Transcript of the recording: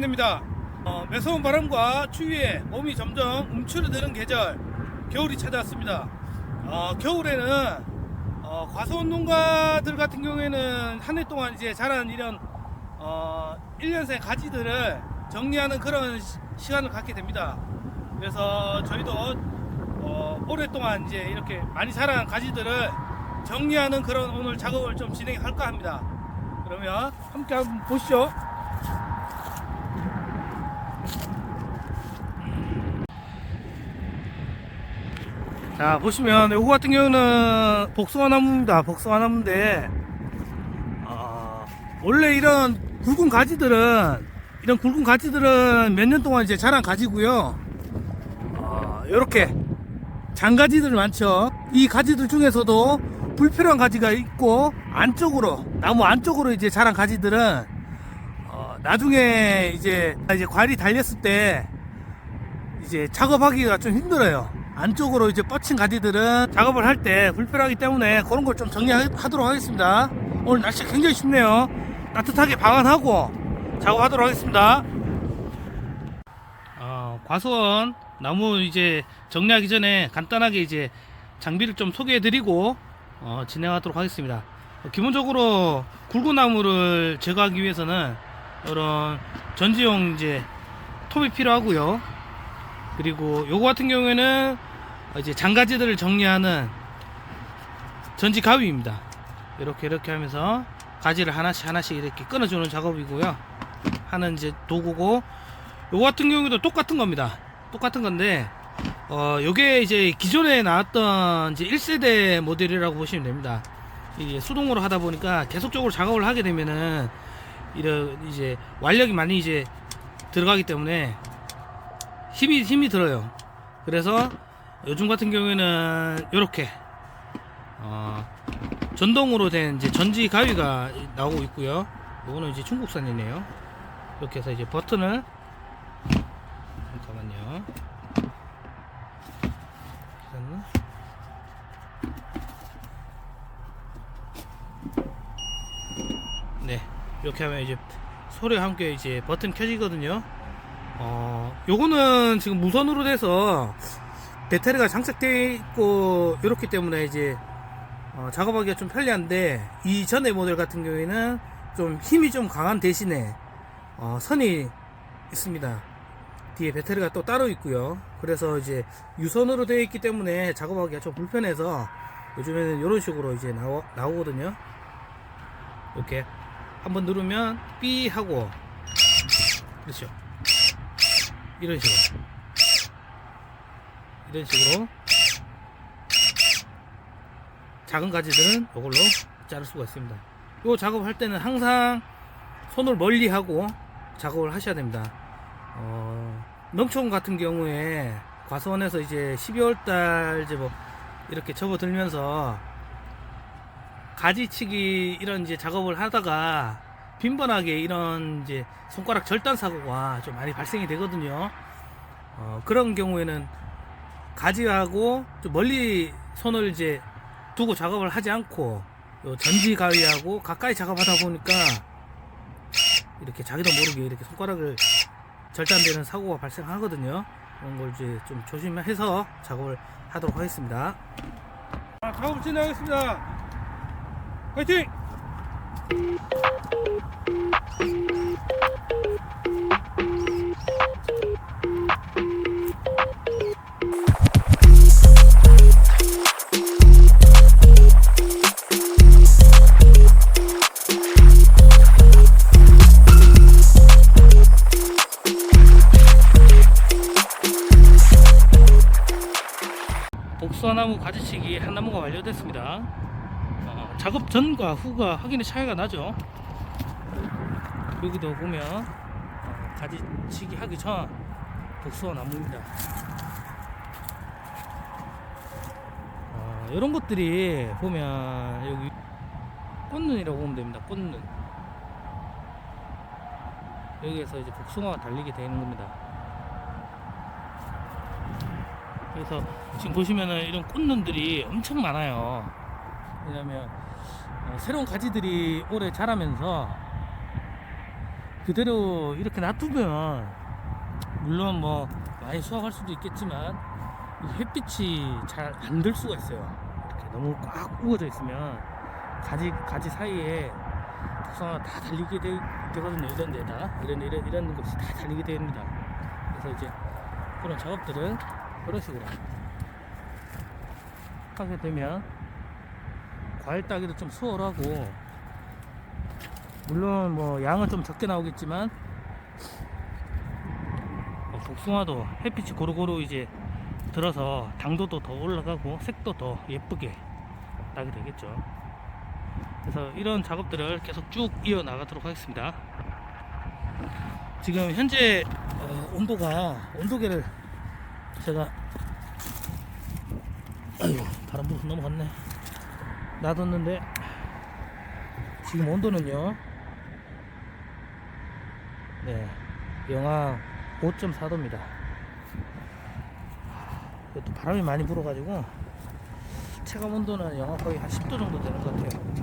확인됩니다. 어, 매서운 바람과 추위에 몸이 점점 움츠러드는 계절 겨울이 찾아왔습니다. 어, 겨울에는 어, 과수원 농가들 같은 경우에는 한 해 동안 이제 자란 이런 어, 1년생 가지들을 정리하는 그런 시, 시간을 갖게 됩니다. 그래서 저희도 어, 오랫동안 이제 이렇게 많이 자란 가지들을 정리하는 그런 오늘 작업을 좀 진행할까 합니다. 그러면 함께 한번 보시죠. 자 보시면 요거 같은 경우는 복숭아 나무입니다. 복숭아 나무인데 어, 원래 이런 굵은 가지들은 이런 굵은 가지들은 몇 년 동안 이제 자란 가지고요. 어, 이렇게 장가지들 많죠. 이 가지들 중에서도 불필요한 가지가 있고 안쪽으로 나무 안쪽으로 이제 자란 가지들은 어, 나중에 이제 이제 과일이 달렸을 때 이제 작업하기가 좀 힘들어요. 안쪽으로 이제 뻗친 가지들은 작업을 할 때 불필요하기 때문에 그런 걸 좀 정리하도록 하겠습니다. 오늘 날씨 가 굉장히 춥네요. 따뜻하게 방안하고 작업하도록 하겠습니다. 어, 과수원 나무 이제 정리하기 전에 간단하게 이제 장비를 좀 소개해드리고 어, 진행하도록 하겠습니다. 어, 기본적으로 굵은 나무를 제거하기 위해서는 이런 전지용 이제 톱이 필요하고요. 그리고 요거 같은 경우에는 이제 장가지들을 정리하는 전지 가위입니다. 이렇게 이렇게 하면서 가지를 하나씩 하나씩 이렇게 끊어주는 작업이고요. 하는 이제 도구고 요거 같은 경우에도 똑같은 겁니다. 똑같은 건데 어 요게 이제 기존에 나왔던 이제 1세대 모델이라고 보시면 됩니다. 이게 수동으로 하다 보니까 계속적으로 작업을 하게 되면은 이런 이제 완력이 많이 이제 들어가기 때문에 힘이 힘이 들어요. 그래서 요즘 같은 경우에는 이렇게 어, 전동으로 된 이제 전지 가위가 나오고 있고요. 이거는 이제 중국산이네요. 이렇게 해서 이제 버튼을 잠깐만요. 네 이렇게 하면 이제 소리와 함께 이제 버튼 켜지거든요. 어, 요거는 지금 무선으로 돼서 배터리가 장착되어 있고 이렇기 때문에 이제 어, 작업하기가 좀 편리한데 이 전의 모델 같은 경우에는 좀 힘이 좀 강한 대신에 어, 선이 있습니다. 뒤에 배터리가 또 따로 있고요. 그래서 이제 유선으로 되어 있기 때문에 작업하기가 좀 불편해서 요즘에는 이런 식으로 이제 나오, 나오거든요. 이렇게 한번 누르면 삐 하고 그렇죠. 이런 식으로 이런 식으로 작은 가지들은 이걸로 자를 수가 있습니다 이 작업할 때는 항상 손을 멀리 하고 작업을 하셔야 됩니다 어, 농촌 같은 경우에 과수원에서 이제 12월 달 이제 뭐 이렇게 접어들면서 가지치기 이런 이제 작업을 하다가 빈번하게 이런 이제 손가락 절단 사고가 좀 많이 발생이 되거든요. 어, 그런 경우에는 가지하고 좀 멀리 손을 이제 두고 작업을 하지 않고 요 전지 가위하고 가까이 작업하다 보니까 이렇게 자기도 모르게 이렇게 손가락을 절단되는 사고가 발생하거든요. 그런 걸 이제 좀 조심해서 작업을 하도록 하겠습니다. 자, 작업 진행하겠습니다. 화이팅! 가지치기 한 나무가 완료됐습니다. 어, 작업 전과 후가 확연히 차이가 나죠. 여기도 보면 어, 가지치기 하기 전 복숭아 나무입니다. 어, 이런 것들이 보면 여기 꽃눈이라고 보면 됩니다. 꽃눈. 여기에서 이제 복숭아가 달리게 되는 겁니다. 그래서 지금 보시면은 이런 꽃눈들이 엄청 많아요. 왜냐면 어, 새로운 가지들이 올해 자라면서 그대로 이렇게 놔두면 물론 뭐 많이 수확할 수도 있겠지만 이 햇빛이 잘 안 들 수가 있어요. 이렇게 너무 꽉 우거져 있으면 가지 가지 사이에 다 달리게 되, 되거든요. 이런 데다 이런 이런 이런 것이 다 달리게 됩니다. 그래서 이제 그런 작업들을 그런 식으로 하게 되면 과일 따기도 좀 수월하고 물론 뭐 양은 좀 적게 나오겠지만 뭐 복숭아도 햇빛이 고루고루 이제 들어서 당도도 더 올라가고 색도 더 예쁘게 나게 되겠죠. 그래서 이런 작업들을 계속 쭉 이어 나가도록 하겠습니다. 지금 현재 어, 온도가 온도계를 제가 아이고 바람 불어서 넘어갔네. 놔뒀는데 지금 온도는요? 네 영하 5.4도입니다. 또 바람이 많이 불어가지고 체감 온도는 영하 거의 한 10도 정도 되는 것 같아요